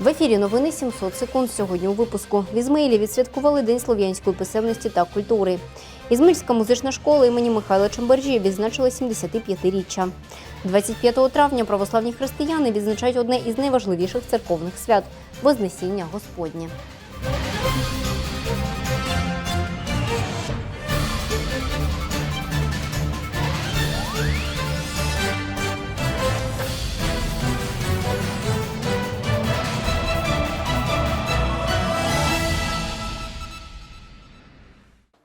В ефірі новини 700 секунд. Сьогодні у випуску в Ізмаїлі відсвяткували День слов'янської писемності та культури. Ізмельська музична школа імені Михайла Чембаржі відзначила 75-річчя. 25 травня православні християни відзначають одне із найважливіших церковних свят Вознесіння Господнє.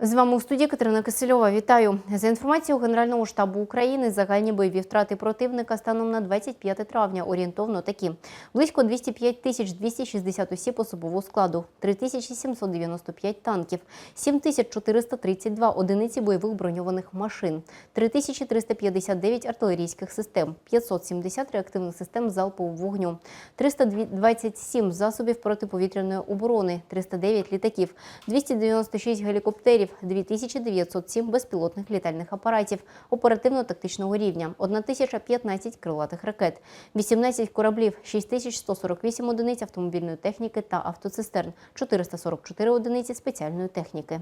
З вами у студії Катерина Кисельова. Вітаю. За інформацією Генерального штабу України, загальні бойові втрати противника станом на 25 травня орієнтовно такі: близько 205 тисяч 260 осіб особового складу, 3795 танків, 7432 одиниці бойових броньованих машин, 3359 артилерійських систем, 570 реактивних систем залпового вогню, 327 засобів протиповітряної оборони, 309 літаків, 296 гелікоптерів, 2907 безпілотних літальних апаратів оперативно-тактичного рівня, 1015 крилатих ракет, 18 кораблів, 6148 одиниць автомобільної техніки та автоцистерн, 444 одиниці спеціальної техніки.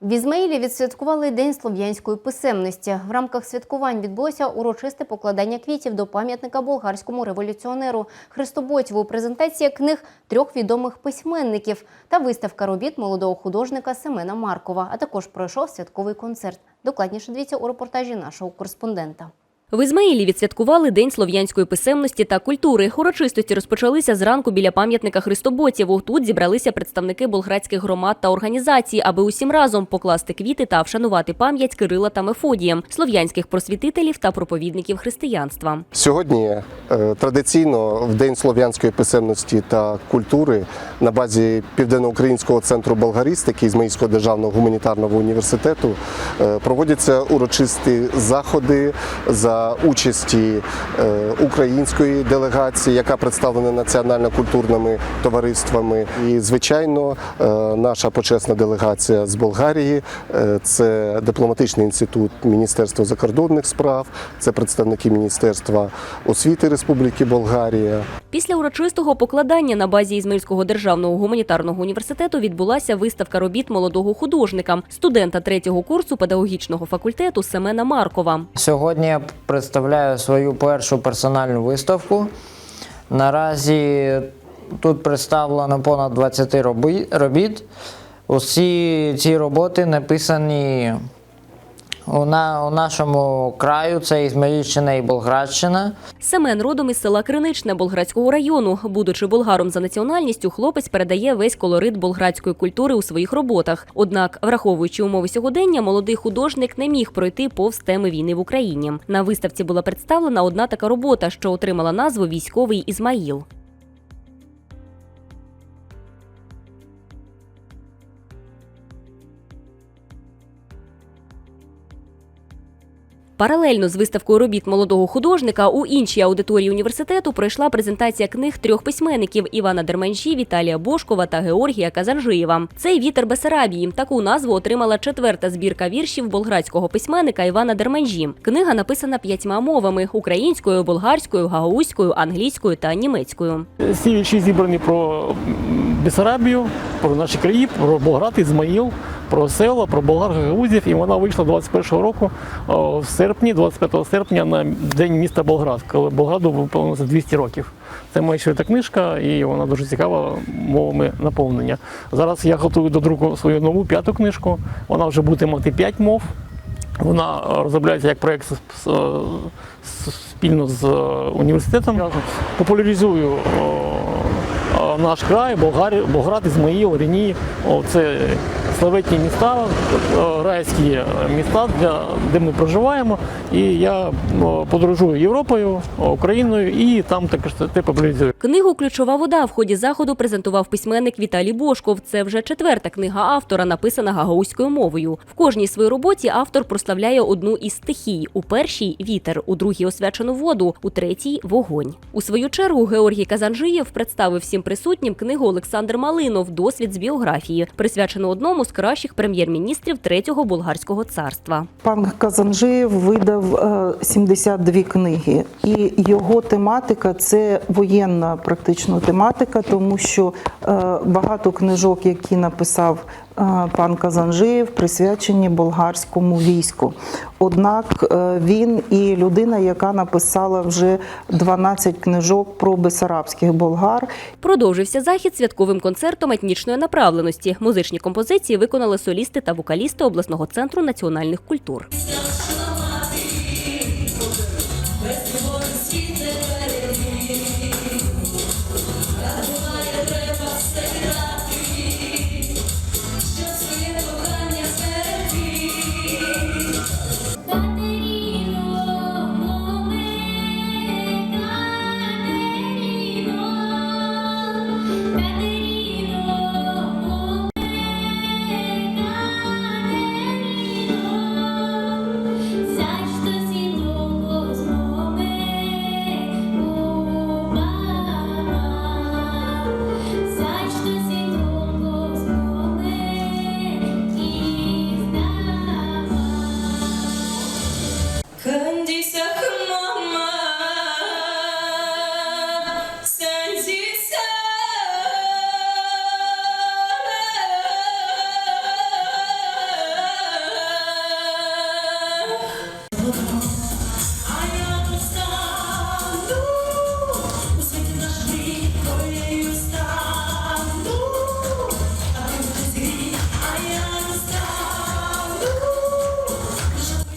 В Ізмаїлі відсвяткували День слов'янської писемності. В рамках святкувань відбулося урочисте покладання квітів до пам'ятника болгарському революціонеру Христобойцеву. Презентація книг трьох відомих письменників та виставка робіт молодого художника Семена Маркова. А також пройшов святковий концерт. Докладніше дивіться у репортажі нашого кореспондента. В Ізмаїлі відсвяткували День слов'янської писемності та культури. Урочистості розпочалися зранку біля пам'ятника Христобоцєву. Тут зібралися представники болградських громад та організацій, аби усім разом покласти квіти та вшанувати пам'ять Кирила та Мефодія, слов'янських просвітителів та проповідників християнства. Сьогодні е, традиційно в День слов'янської писемності та культури на базі Південноукраїнського центру болгаристики Ізмаїльського державного гуманітарного університету е, проводяться урочисті заходи за участі е, української делегації, яка представлена національно-культурними товариствами. І, звичайно, е, наша почесна делегація з Болгарії е, це дипломатичний інститут Міністерства закордонних справ, це представники Міністерства освіти Республіки Болгарія. Після урочистого покладання на базі Ізмаїльського державного гуманітарного університету відбулася виставка робіт молодого художника, студента третього курсу педагогічного факультету Семена Маркова. Сьогодні представляю свою першу персональну виставку. Наразі тут представлено понад 20 робіт. Усі ці роботи написані у, на, у нашому краю, це Ізмаїльщина і Болградщина. Семен родом із села Криничне Болградського району. Будучи болгаром за національністю, хлопець передає весь колорит болградської культури у своїх роботах. Однак, враховуючи умови сьогодення, молодий художник не міг пройти повз теми війни в Україні. На виставці була представлена одна така робота, що отримала назву Військовий Ізмаїл. Паралельно з виставкою робіт молодого художника у іншій аудиторії університету пройшла презентація книг трьох письменників Івана Дерменші, Віталія Бошкова та Георгія Казанжиєва. Цей вітер Бесарабії. Таку назву отримала четверта збірка віршів болгарського письменника Івана Дерменжі. Книга написана п'ятьма мовами: українською, болгарською, гагаузькою, англійською та німецькою. Ці вірші зібрані про м, Бесарабію, про наші краї, про Болград, Ізмаїл, про села, про болгар гагаузів. І вона вийшла 21-го року в серпні, 25 серпня, на день міста Болград, коли Болграду виповнилося 200 років. Це моя швидка книжка, і вона дуже цікава мовами наповнення. Зараз я готую до друку свою нову п'яту книжку. Вона вже буде мати 5 мов. Вона е, розробляється як проєкт з- спільно з е, університетом. Я популяризую е, наш край, Болгар, Болград, Ізмаїл, Рені. Це славетні міста, райські міста, де ми проживаємо. І я подорожую Європою, Україною і там також це популяризую. Книгу Ключова вода в ході заходу презентував письменник Віталій Бошков. Це вже четверта книга автора, написана гагаузькою мовою. В кожній своїй роботі автор прославляє одну із стихій: у першій вітер, у другій освячену воду, у третій вогонь. У свою чергу Георгій Казанжиєв представив всім присутнім книгу Олександр Малинов Досвід з біографії, присвячену одному з кращих прем'єр-міністрів третього болгарського царства. Пан Казанжиєв видав е, 72 книги, і його тематика це воєнна практично тематика, тому що е, багато книжок, які написав е, пан Казанжиєв, присвячені болгарському війську. Однак е, він і людина, яка написала вже 12 книжок про бесарабських болгар, Продовжився захід святковим концертом етнічної направленості. Музичні композиції виконали солісти та вокалісти обласного центру національних культур.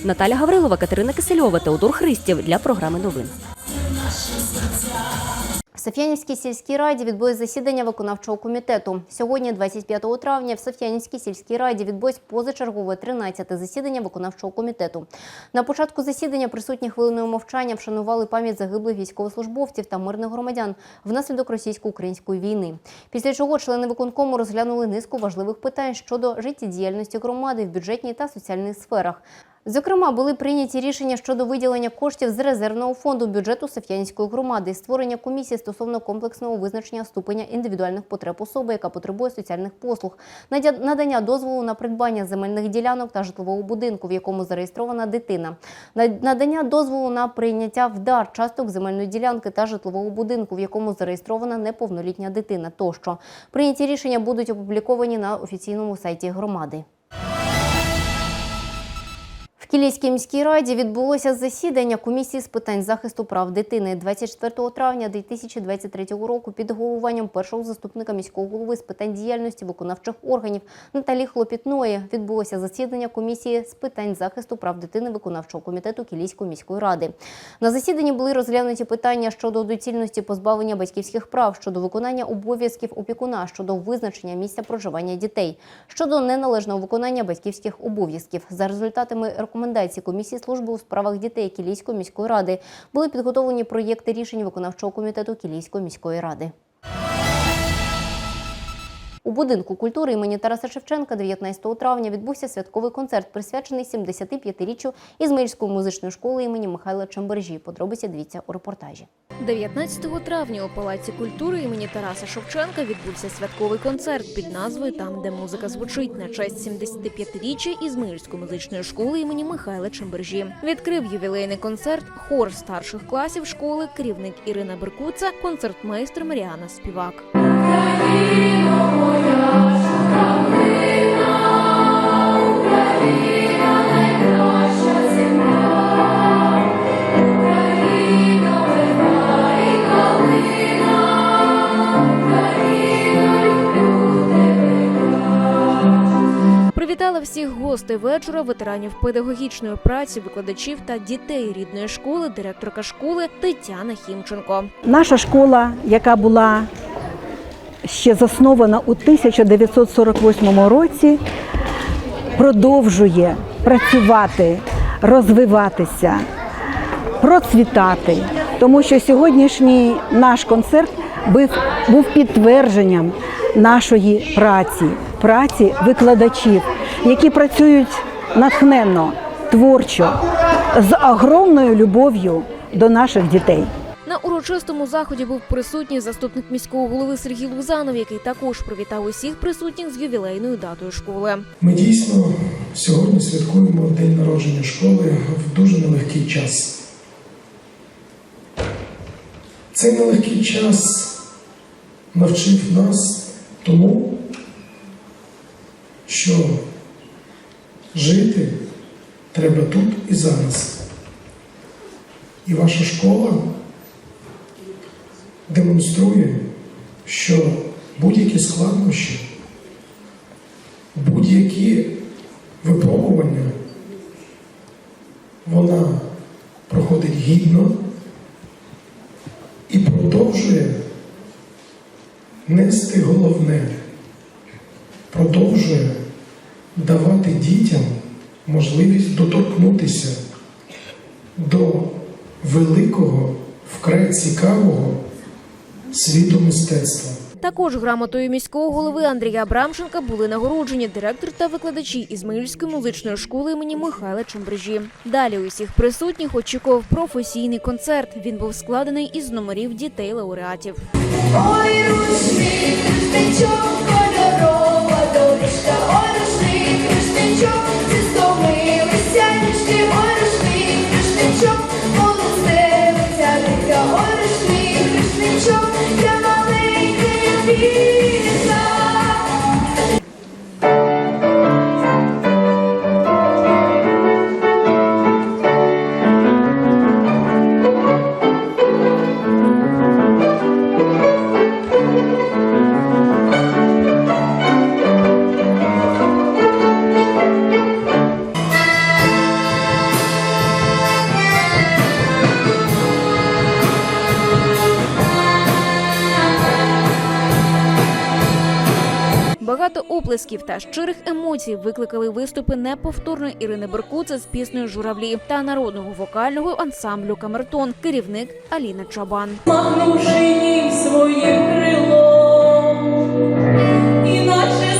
Наталя Гаврилова, Катерина Кисельова, Теодор Христів для програми новин. В Соф'янівській сільській раді відбулось засідання виконавчого комітету. Сьогодні, 25 травня, в Соф'янівській сільській раді відбулось позачергове 13-те засідання виконавчого комітету. На початку засідання присутні хвилиною мовчання вшанували пам'ять загиблих військовослужбовців та мирних громадян внаслідок російсько-української війни. Після чого члени виконкому розглянули низку важливих питань щодо життєдіяльності громади в бюджетній та соціальних сферах. Зокрема, були прийняті рішення щодо виділення коштів з резервного фонду бюджету Соф'янської громади, створення комісії стосовно комплексного визначення ступеня індивідуальних потреб особи, яка потребує соціальних послуг, надання дозволу на придбання земельних ділянок та житлового будинку, в якому зареєстрована дитина, надання дозволу на прийняття в дар часток земельної ділянки та житлового будинку, в якому зареєстрована неповнолітня дитина. Тощо прийняті рішення будуть опубліковані на офіційному сайті громади. Кілійській міській раді відбулося засідання комісії з питань захисту прав дитини 24 травня 2023 року під головуванням першого заступника міського голови з питань діяльності виконавчих органів Наталі Хлопітної. Відбулося засідання комісії з питань захисту прав дитини виконавчого комітету Кілійської міської ради. На засіданні були розглянуті питання щодо доцільності позбавлення батьківських прав, щодо виконання обов'язків опікуна, щодо визначення місця проживання дітей, щодо неналежного виконання батьківських обов'язків. За результатами рекомендацій комісії служби у справах дітей Кілійської міської ради були підготовлені проєкти рішень виконавчого комітету Кілійської міської ради. У будинку культури імені Тараса Шевченка 19 травня відбувся святковий концерт, присвячений 75-річчю Ізмаїльської музичної школи імені Михайла Чембержі. Подробиці дивіться у репортажі. 19 травня у Палаці культури імені Тараса Шевченка відбувся святковий концерт під назвою Там, де музика звучить на честь 75-річчя Ізмаїльської музичної школи імені Михайла Чембержі. Відкрив ювілейний концерт хор старших класів школи, керівник Ірина Беркуца, концертмейстер Маріана Співак. Всіх гостей вечора, ветеранів педагогічної праці, викладачів та дітей рідної школи, директорка школи Тетяна Хімченко. Наша школа, яка була ще заснована у 1948 році, продовжує працювати, розвиватися, процвітати. Тому що сьогоднішній наш концерт був, підтвердженням нашої праці, праці викладачів, які працюють натхненно, творчо, з огромною любов'ю до наших дітей. На урочистому заході був присутній заступник міського голови Сергій Лузанов, який також привітав усіх присутніх з ювілейною датою школи. Ми дійсно сьогодні святкуємо день народження школи в дуже нелегкий час. Цей нелегкий час навчив нас тому, що жити треба тут і зараз. І ваша школа демонструє, що будь-які складнощі будь-які випробування вона проходить гідно і продовжує нести головне, продовжує давати дітям можливість доторкнутися до великого, вкрай цікавого світу мистецтва. Також грамотою міського голови Андрія Абрамченка були нагороджені директор та викладачі Ізмаїльської музичної школи імені Михайла Чембрижі. Далі усіх присутніх очікував професійний концерт. Він був складений із номерів дітей лауреатів. Ой, рушник, кольорова доріжка, ой, рушник, show is so оплесків та щирих емоцій викликали виступи неповторної Ірини Беркуце з піснею Журавлі та народного вокального ансамблю Камертон, керівник Аліна Чабан. Махнувши їм своє крило, іначе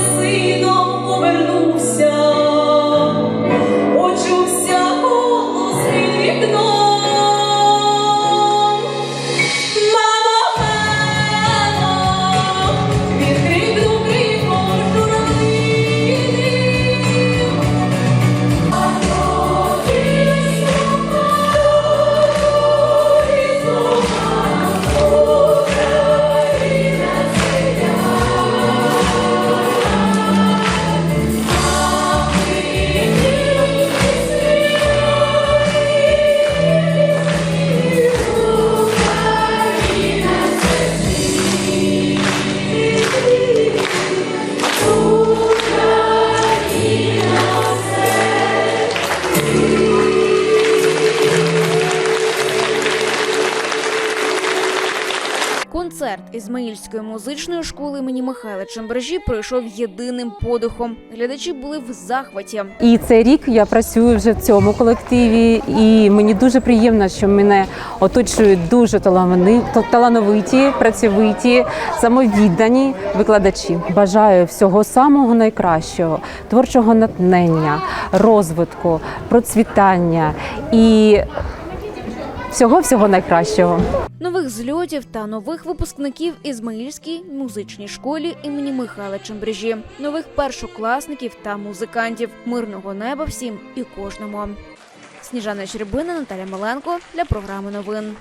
Ізмаїльської музичної школи імені Михайла Чембержі пройшов єдиним подихом. Глядачі були в захваті. І цей рік я працюю вже в цьому колективі, і мені дуже приємно, що мене оточують дуже таланови- талановиті, працьовиті, самовіддані викладачі. Бажаю всього самого найкращого, творчого натхнення, розвитку, процвітання і всього всього найкращого. Нових зльотів та нових випускників Ізмаїльській музичній школі імені Михайла Чембрижі, нових першокласників та музикантів, мирного неба всім і кожному. Сніжана Щербина, Наталя Маленко для програми новин.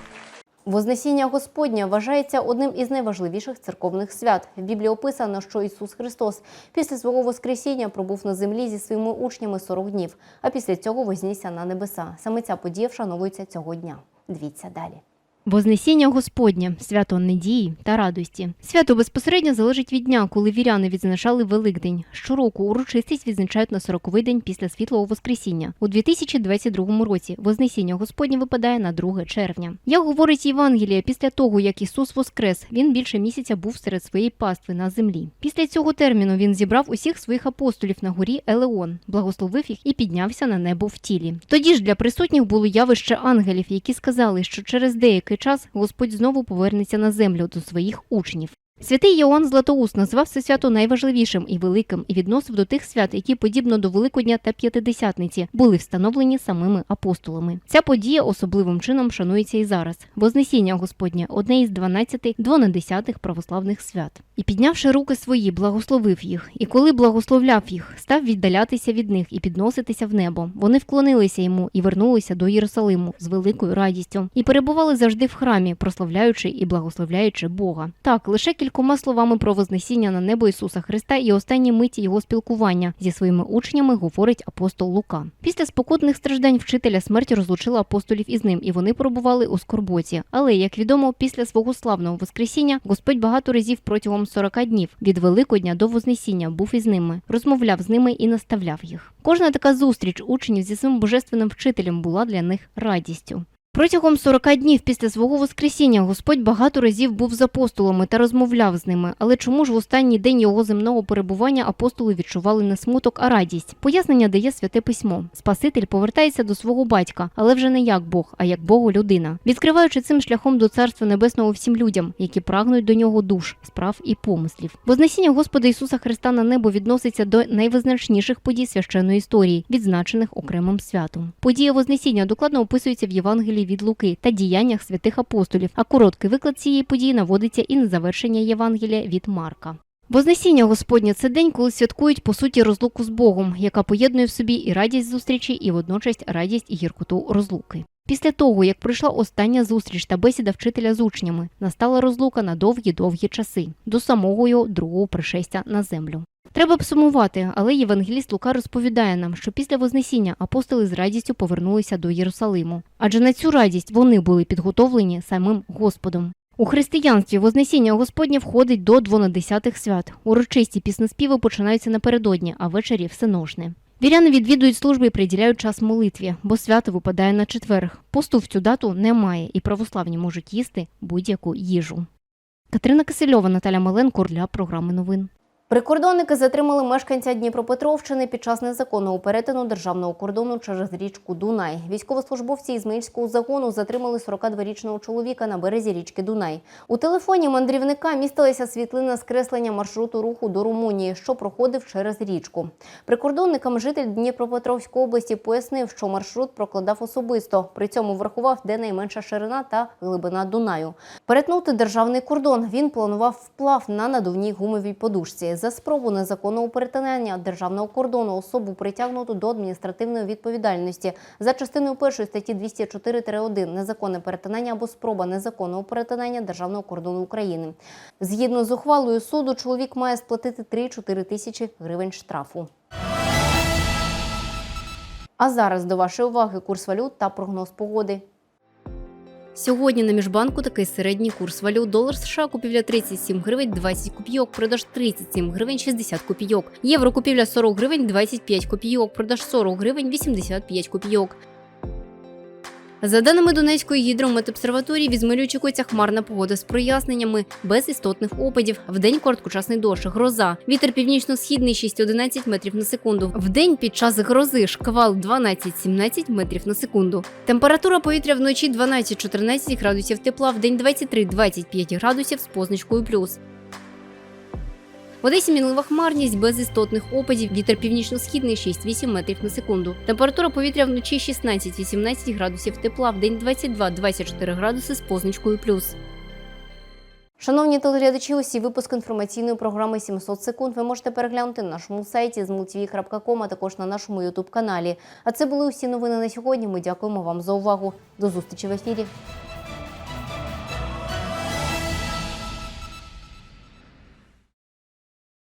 Вознесіння Господня вважається одним із найважливіших церковних свят. В Біблії описано, що Ісус Христос після свого Воскресіння пробув на землі зі своїми учнями 40 днів, а після цього вознісся на небеса. Саме ця подія вшановується цього дня. Дивіться далі. Вознесіння Господнє, свято надії та радості. Свято безпосередньо залежить від дня, коли віряни відзначали Великдень. Щороку урочистість відзначають на 40-й день після світлого Воскресіння. У 2022 році Вознесіння Господнє випадає на 2 червня. Як говорить Євангеліє, після того як Ісус воскрес, він більше місяця був серед своєї пастви на землі. Після цього терміну він зібрав усіх своїх апостолів на горі Елеон, благословив їх і піднявся на небо в тілі. Тоді ж для присутніх було явище ангелів, які сказали, що через деякий час Господь знову повернеться на землю до своїх учнів. Святий Йоанн Златоуст назвав це свято найважливішим і великим і відносив до тих свят, які, подібно до Великодня та П'ятидесятниці, були встановлені самими апостолами. Ця подія особливим чином шанується і зараз. Вознесіння Господнє одне із 12 двонадесятих православних свят. І піднявши руки свої, благословив їх. І коли благословляв їх, став віддалятися від них і підноситися в небо. Вони вклонилися йому і вернулися до Єрусалиму з великою радістю, і перебували завжди в храмі, прославляючи і благословляючи Бога. Так, лише кількома словами про вознесіння на небо Ісуса Христа і останні миті його спілкування зі своїми учнями говорить апостол Лука. Після спокутних страждань вчителя смерть розлучила апостолів із ним, і вони перебували у скорботі. Але як відомо, після свого славного воскресіння Господь багато разів протягом 40 днів від Великодня до Вознесіння був із ними, розмовляв з ними і наставляв їх. Кожна така зустріч учнів зі своїм божественним вчителем була для них радістю. Протягом 40 днів після свого Воскресіння Господь багато разів був з апостолами та розмовляв з ними. Але чому ж в останній день його земного перебування апостоли відчували не смуток, а радість? Пояснення дає святе письмо. Спаситель повертається до свого батька, але вже не як Бог, а як Богу людина, відкриваючи цим шляхом до Царства Небесного всім людям, які прагнуть до нього душ, справ і помислів. Вознесіння Господа Ісуса Христа на небо відноситься до найвизначніших подій священної історії, відзначених окремим святом. Подія Вознесіння докладно описується в Євангелії від Луки та діяннях святих апостолів. А короткий виклад цієї події наводиться і на завершення Євангелія від Марка. Вознесіння Господнє це день, коли святкують по суті розлуку з Богом, яка поєднує в собі і радість зустрічі, і водночас радість і гіркоту розлуки. Після того, як пройшла остання зустріч та бесіда вчителя з учнями, настала розлука на довгі-довгі часи до самого його другого пришестя на землю. Треба б сумувати, але євангеліст Лука розповідає нам, що після Вознесіння апостоли з радістю повернулися до Єрусалиму, адже на цю радість вони були підготовлені самим Господом. У християнстві Вознесіння Господнє входить до двонадесятих свят. Урочисті піснеспіви починаються напередодні, а ввечері всеношне. Віряни відвідують служби і приділяють час молитві, бо свято випадає на четверг. Посту в цю дату немає, і православні можуть їсти будь-яку їжу. Катерина Кисельова, Наталя Маленко для програми новин. Прикордонники затримали мешканця Дніпропетровщини під час незаконного перетину державного кордону через річку Дунай. Військовослужбовці Ізмаїльського загону затримали 42-річного чоловіка на березі річки Дунай. У телефоні мандрівника містилася світлина скреслення маршруту руху до Румунії, що проходив через річку. Прикордонникам житель Дніпропетровської області пояснив, що маршрут прокладав особисто. При цьому врахував, де найменша ширина та глибина Дунаю. Перетнути державний кордон він планував вплав на надувній гумовій подушці. За спробу незаконного перетинання державного кордону особу притягнуто до адміністративної відповідальності за частиною першої статті 204-1 незаконне перетинання або спроба незаконного перетинання державного кордону України. Згідно з ухвалою суду, чоловік має сплатити 3-4 тисячі гривень штрафу. А зараз до вашої уваги курс валют та прогноз погоди. Сьогодні на міжбанку такий середній курс валют. Долар США купівля 37 гривень 20 копійок, продаж 37 гривень 60 копійок. Євро купівля 40 гривень 25 копійок, продаж 40 гривень 85 копійок. За даними Донецької гідрометобсерваторії, в Ізмаїлі очікується хмарна погода з проясненнями, без істотних опадів. Вдень короткочасний дощ, гроза. Вітер північно-східний 6-11 метрів на секунду. Вдень під час грози шквал 12-17 метрів на секунду. Температура повітря вночі 12-14 градусів тепла, вдень 23-25 градусів з позначкою плюс. В Одесі мінлива хмарність без істотних опадів. Вітер північно-східний 6-8 метрів на секунду. Температура повітря вночі 16-18 градусів тепла, в день 22-24 градуси з позначкою плюс. Шановні телеглядачі, усі випуск інформаційної програми «700 секунд ви можете переглянути на нашому сайті zmultv.com, а також на нашому ютуб каналі. А це були усі новини на сьогодні. Ми дякуємо вам за увагу. До зустрічі в ефірі.